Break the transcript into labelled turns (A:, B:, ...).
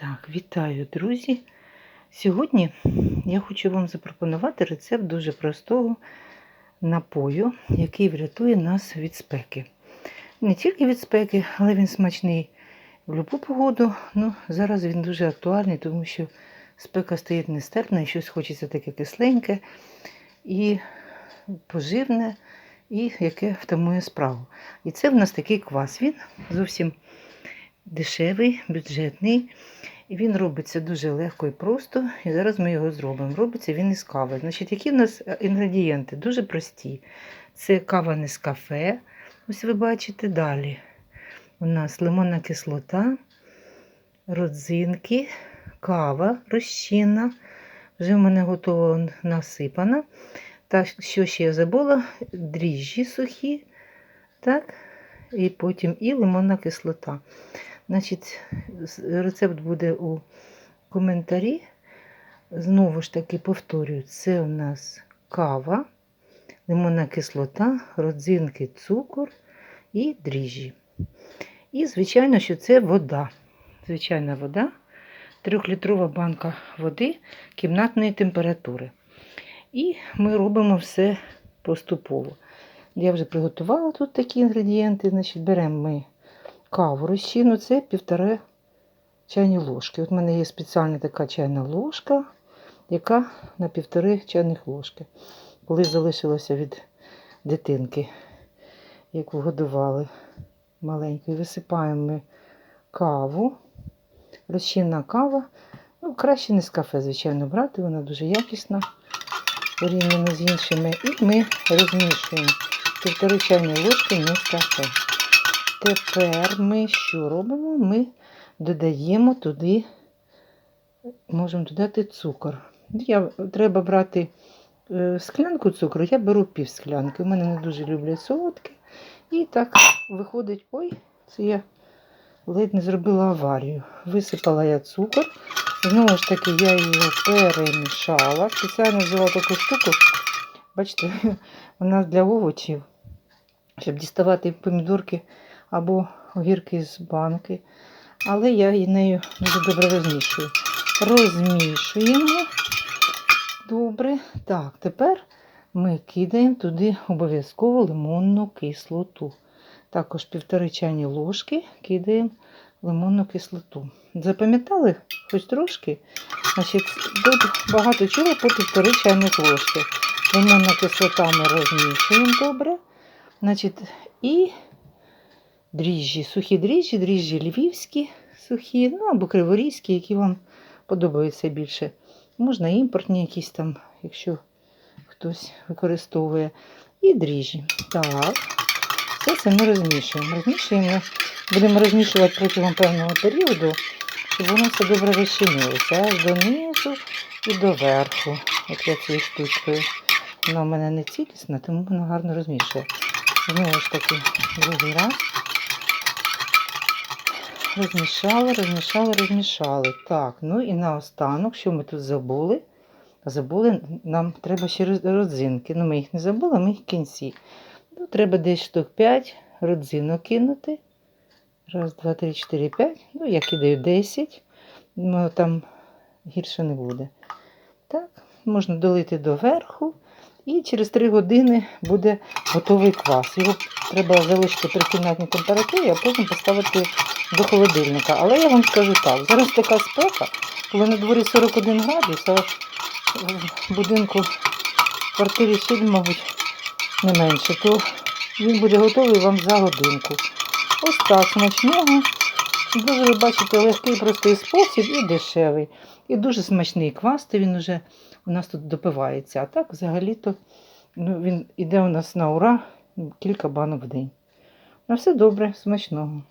A: Так, вітаю, друзі. Сьогодні я хочу вам запропонувати рецепт дуже простого напою, який врятує нас від спеки. Не тільки від спеки, але він смачний в будь-яку погоду. Ну, зараз він дуже актуальний, тому що спека стоїть нестерпна і щось хочеться таке кисленьке і поживне, і яке втамує справу. І це в нас такий квас. Він зовсім дешевий, бюджетний. І він робиться дуже легко і просто. І зараз ми його зробимо. Робиться він із кави. Значить, які в нас е, інгредієнти? Дуже прості. Це кава не з кафе. Ось ви бачите далі. У нас лимонна кислота, родзинки, кава розчинна. Вже в мене готово насипана. Та що ще я забула? Дріжджі сухі. Так? І потім і лимонна кислота. Значить, рецепт буде у коментарі. Знову ж таки повторюю, це у нас кава, лимонна кислота, родзинки, цукор і дріжджі. І, звичайно, що це вода. Звичайна вода, трьохлітрова банка води кімнатної температури. І ми робимо все поступово. Я вже приготувала тут такі інгредієнти. Значить, беремо ми каву розчину, це півтори чайні ложки. От в мене є спеціальна така чайна ложка, яка на півтори чайних ложки. Коли залишилося від дитинки, яку годували маленькою, висипаємо ми каву, розчинна кава. Ну, краще не з кафе, звичайно, брати, вона дуже якісна порівняно з іншими. І ми розмішуємо півтори чайні ложки не з кафе. Тепер ми що робимо? Ми додаємо туди, можемо додати цукор. Я, Треба брати е, склянку цукру, я беру пів склянки. У мене не дуже люблять солодке. І так виходить, ой, це я ледь не зробила аварію. Висипала я цукор. Знову ж таки, я його перемішала. Спеціально взяла таку штуку. Бачите, вона для овочів, щоб діставати помідорки або огірки з банки. Але я і нею дуже добре розмішую. Розмішуємо. Добре. Так, тепер ми кидаємо туди обов'язково лимонну кислоту. Також півтори чайні ложки кидаємо лимонну кислоту. Запам'ятали хоч трошки? Значить, Тут багато чого по півтори чайних ложки. Лимонна кислота ми розмішуємо добре. Значить, І дріжджі, сухі дріжджі, дріжджі львівські сухі, ну або криворізькі, які вам подобаються більше. Можна імпортні якісь там, якщо хтось використовує. І дріжджі. Так, все це ми розмішуємо. Розмішуємо, будемо розмішувати протягом певного періоду, щоб воно все добре розчинилося. Аж донизу і до верху. От я цією штучкою. Вона в мене не цілісна, тому вона гарно розмішує. Знову ж таки, другий раз. Розмішали, розмішали, розмішали. Так, ну і наостанок, що ми тут забули? Забули, нам треба ще родзинки. Ну, ми їх не забули, ми їх в кінці. Ну, треба десь штук 5 родзинок кинути. Раз, два, три, чотири, п'ять. Ну, я кидаю 10. Ну, там гірше не буде. Так, можна долити доверху. І через 3 години буде готовий квас. Його треба залишити при кімнатній температурі, а потім поставити до холодильника. Але я вам скажу так, зараз така спека, коли на дворі 41 градус, а в будинку в квартирі ще, мабуть, не менше, то він буде готовий вам за годинку. Ось так, смачного. Дуже ви бачите, легкий простий спосіб і дешевий. І дуже смачний квас, то він вже у нас тут допивається. А так взагалі-то ну, він іде у нас на ура кілька банок в день. На все добре, смачного.